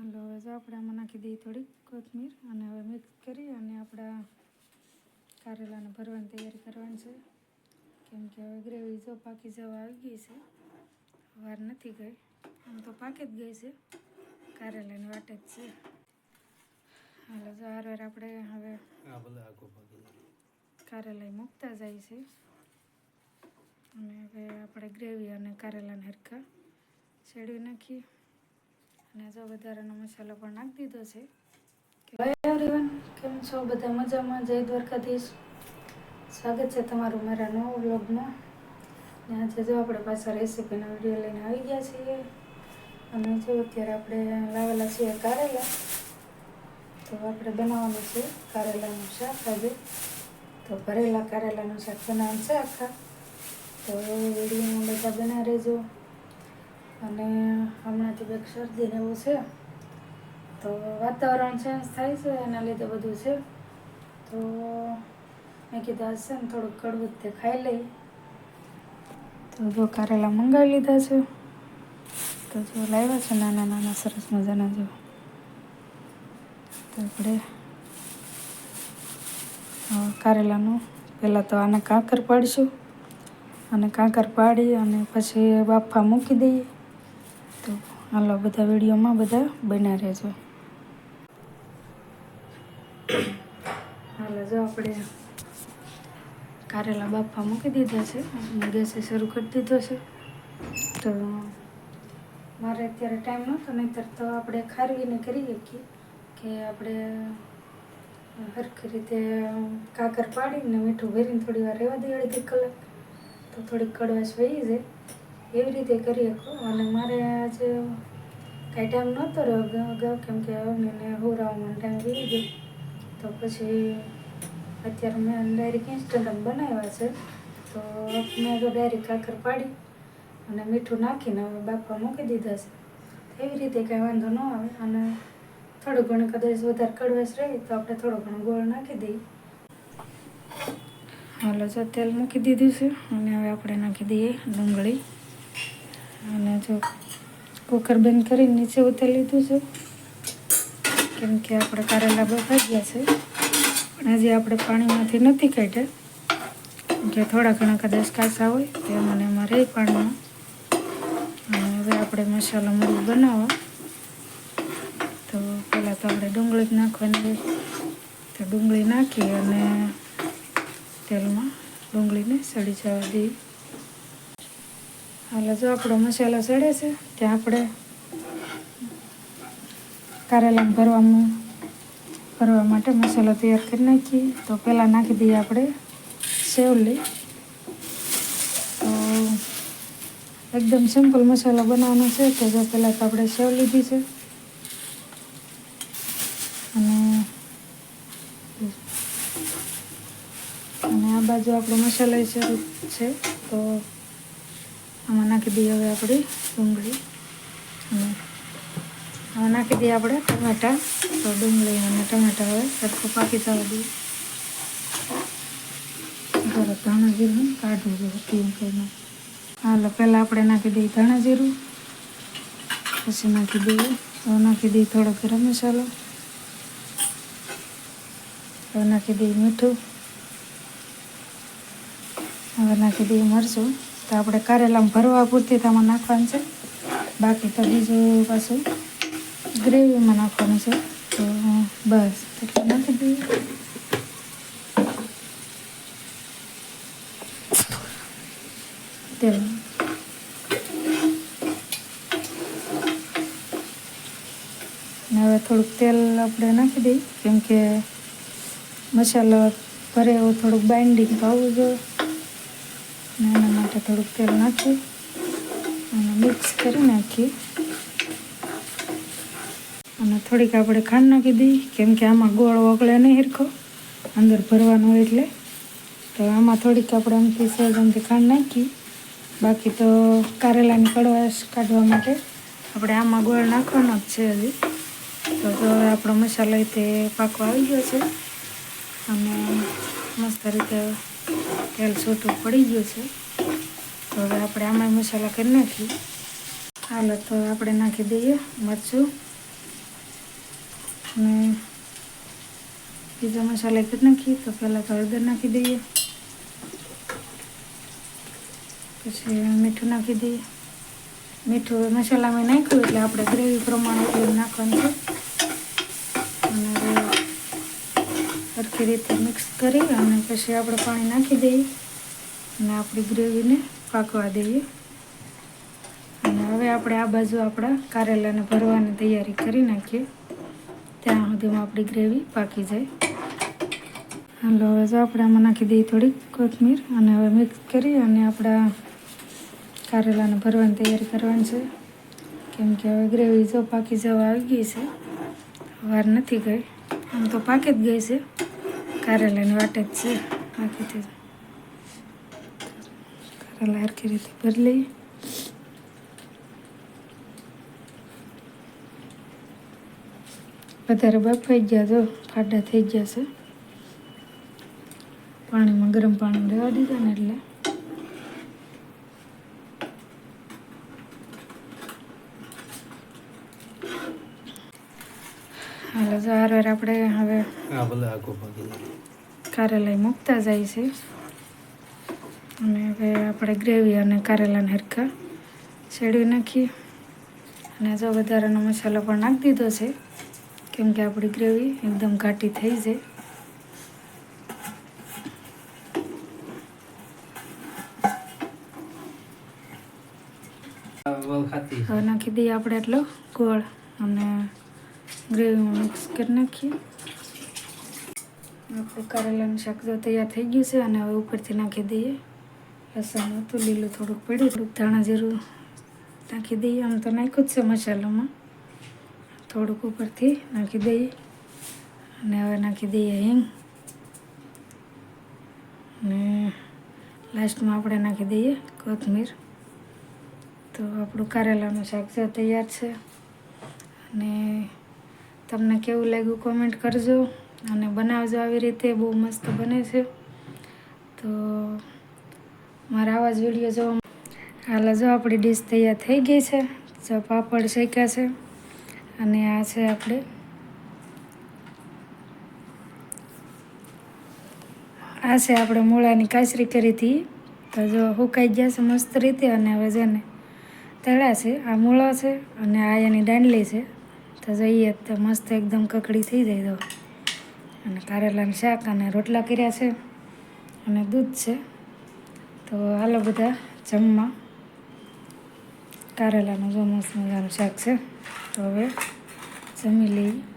હાલો હવે જો આપણે આમાં નાખી દઈએ થોડીક કોથમીર અને હવે મિક્સ કરી અને આપણા કારેલાને ભરવાની તૈયારી કરવાની છે. કેમ કે હવે ગ્રેવી જો પાકી જવા આવી ગઈ છે વાર નથી ગઈ. આમ તો પાકી જ ગઈ છે કારેલાની વાટે જ છે. હાલો જો હારવાર આપણે હવે. કારેલા મૂકતા જાય છે. અને હવે આપણે ગ્રેવી અને કારેલાને હરખા શેડી નાખીએ. અને જો વધારાનો મસાલો પણ નાખી દીધો છે. એવરીવન કેમ છો? બધા મજામાં? જય દ્વારકાધીશ. સ્વાગત છે તમારું મારા નવો વ્લોગમાં. ને આજે જો આપણે પાછા રેસીપીનો વીડિયો લઈને આવી ગયા છીએ. અને જો અત્યારે આપણે લાવેલા છીએ કારેલા, તો આપણે બનાવવાનું છે કારેલાનું શાક આજે. તો ભરેલા કારેલાનું શાક બનાવવાનું છે આખા. તો વિડીયોમાં બધા બના રહેજો. અને હમણાંથી બેક શરદી એવું છે. તો વાતાવરણ ચેન્જ થાય છે એના લીધે બધું છે. તો મેં કીધું હશે ને થોડુંક કડવું તે ખાઈ લઈ તો જો કારેલા મંગાવી લીધા છે. તો જો લાવ્યા છે નાના નાના સરસ મજાના જો. તો આપણે કારેલાનું પહેલાં તો આને કાંકર પાડીશું. અને કાંકર પાડી અને પછી બાફા મૂકી દઈએ. હાલો, બધા વિડીયોમાં બધા બના રહેજો. હાલો, જો આપણે કારેલા બાફા મૂકી દીધા છે. ગેસે શરૂ કરી દીધો છે. તો મારે અત્યારે ટાઈમ નહોતો, નહીંતર તો આપણે ખારવીને કરી શકીએ કે આપણે સરખી રીતે કાકર પાડીને મીઠું ભરીને થોડી વાર રહેવા દઈએ અડધી કલાક. તો થોડીક કડવાશ વહી જાય. એવી રીતે કરી શકો? અને મારે આજે કાંઈ ટાઈમ નહોતો રહ્યો અગાઉ કેમ કે મને હોરાવામાં ટાઈમ વી ગયો. તો પછી અત્યારે મેં ડાયરેક ઇન્સ્ટન્ટ બનાવ્યા છે. તો મેં તો ડાયરેક કાકર પાડી અને મીઠું નાખીને હવે બાપા મૂકી દીધા છે. એવી રીતે કાંઈ વાંધો ન આવે. અને થોડું ઘણું કદાચ વધારે કડવાશ રહે તો આપણે થોડો ઘણો ગોળ નાખી દઈએ. હાલો, જો તેલ મૂકી દીધું છે અને હવે આપણે નાખી દઈએ ડુંગળી. અને જો કુકર બંધ કરીને નીચે ઉતારી લીધું છે. કેમ કે આપણે કારેલા બફાઈ ગયા છે. પણ હજી આપણે પાણીમાંથી નથી કાઢ્યા. કે થોડા ઘણા કદાચ કાચા હોય તો મને એમાં રહે પાણીમાં. અને હવે આપણે મસાલો મરી બનાવવા. તો પહેલાં તો આપણે ડુંગળી જ નાખવાની તો ડુંગળી નાખી અને તેલમાં ડુંગળીને સડી જવા દઈએ. હાલો જો આપણો મસાલો ચડે છે ત્યાં આપણે કારેલાને ભરવામાં ભરવા માટે મસાલો તૈયાર કરી નાખીએ. તો પહેલાં નાખી દઈએ આપણે સેવલી. તો એકદમ સિમ્પલ મસાલો બનાવવાનો છે તો જો પહેલાં તો આપણે સેવ લીધી છે. અને અને આ બાજુ આપણો મસાલો છે. તો આમાં નાખી દઈએ હવે આપણી ડુંગળી. અને હવે નાખી દઈએ આપણે ટમેટા. તો ડુંગળી અને ટમેટા હવે સરખું પાકી જવા દઈએ. બરાબર ધાણા જીરું કાઢવું જોઈએ કેમ કરીને. હાલો, પહેલાં આપણે નાખી દઈએ ધાણા જીરું. પછી નાખી દઈએ તો નાખી દઈએ થોડો ગરમ મસાલો. હવે નાખી દઈએ મીઠું. હવે નાખી દઈએ મરચું. તો આપણે કારેલામાં ભરવા પૂરતી તો આમાં નાખવાનું છે. બાકી તો બીજું પાછું ગ્રેવીમાં નાખવાનું છે. તો, બસ, એટલે નાખી દઈએ. તેલ. ને હવે થોડુંક તેલ આપણે નાખી દઈએ. કેમ કે મસાલો ભરે એવું થોડુંક બાઇન્ડિંગ થવું જોઈએ. માટે થોડુંક તેલ નાખી અને મિક્સ કરી નાખીએ અને થોડીક આપણે ખાંડ નાખી દઈએ કેમ કે આમાં ગોળ ઓગળે નહીં હરખો. અંદર ભરવાનો હોય એટલે. તો આમાં થોડીક આપણે આમથી આમથી ખાંડ નાખી. બાકી તો કારેલાની કડવાશ કાઢવા માટે આપણે આમાં ગોળ નાખવાનો જ છે હજી. તો હવે આપણો મસાલો તે પાકવા આવી ગયો છે. અને મસ્ત રીતે તેલ છૂટું પડી ગયું છે. તો હવે આપણે આમાં મસાલા કરી નાખીએ. હાલો, તો આપણે નાખી દઈએ મરચું. અને બીજા મસાલા કરી નાખીએ, તો પહેલાં તો હળદર નાખી દઈએ. પછી મીઠું નાખી દઈએ. મીઠું મસાલામાં નાખ્યું એટલે આપણે ગ્રેવી પ્રમાણે એટલું નાખવાનું છે. અને સરખી રીતે મિક્સ કરી અને પછી આપણે પાણી નાખી દઈએ. અને આપણી ગ્રેવીને પાકવા દઈએ. અને હવે આપણે આ બાજુ આપણા કારેલાને ભરવાની તૈયારી કરી નાખીએ. ત્યાં સુધીમાં આપણી ગ્રેવી પાકી જાય. હાલો, હવે જો આપણે આમાં નાખી દઈએ થોડીક કોથમીર અને હવે મિક્સ કરી અને આપણા કારેલાને ભરવાની તૈયારી કરવાની છે. કેમ કે હવે ગ્રેવી જો પાકી જવા આવી ગઈ છે, વાર નથી ગઈ. આમ તો પાકી જ ગઈ છે. કારેલાની વાટે જ છે. બાકી તો કારેલા હરખી રીતે ભરી લઈએ વધારે બફાઈ ગયા તો ફાડા થઈ ગયા છે પાણીમાં ગરમ પાણી રહેવા દીધા ને એટલે હાલો જો હાર વાર આપણે હવે આ ભલે આખો પાકી જાય કારેલા મૂકતા જાય છે અને હવે આપણે ગ્રેવી અને કારેલાને હરખા શેડવી નાખીએ. અને જો વધારાનો મસાલો પણ નાખી દીધો છે, કેમ કે આપણી ગ્રેવી એકદમ ઘાટી થઈ જાય હવે નાખી દઈએ આપણે એટલો ગોળ અને ગ્રેવીમાં મિક્સ કરી નાખીએ. આપણે કારેલાનું શાક જો તૈયાર થઈ ગયું છે, અને હવે ઉપરથી નાખી દઈએ. લસણ હતું લીલું થોડુંક પડ્યું થોડુંક ધાણા જીરું નાખી દઈએ. આમ તો નાખ્યું જ છે મસાલામાં. થોડુંક ઉપરથી નાખી દઈએ. અને હવે નાખી દઈએ હિંગ. અને લાસ્ટમાં આપણે નાખી દઈએ કોથમીર. તો આપણું કારેલાનું શાક છે, તૈયાર છે. અને તમને કેવું લાગ્યું કોમેન્ટ કરજો. અને બનાવજો આવી રીતે. બહુ મસ્ત બને છે. તો મારા આવા જ વીડિયો જોવા હાલ જો આપણી ડીશ તૈયાર થઈ ગઈ છે. જો પાપડ શેક્યા છે. અને આ છે આપણે આ છે આપણે મૂળાની કાચરી કરી હતી. તો જો સુકાઈ ગયા છે મસ્ત રીતે અને હવે છે ને તળા છે. આ મૂળો છે અને આ એની દાંડલી છે. તો જઈએ તો મસ્ત એકદમ કકડી થઈ જાય તો અને કારેલાનું શાક અને રોટલા કર્યા છે. અને દૂધ છે. તો હાલો બધા જમવા. કારેલાનું મસ્ત મજાનું શાક છે. તો હવે જમી લઈએ.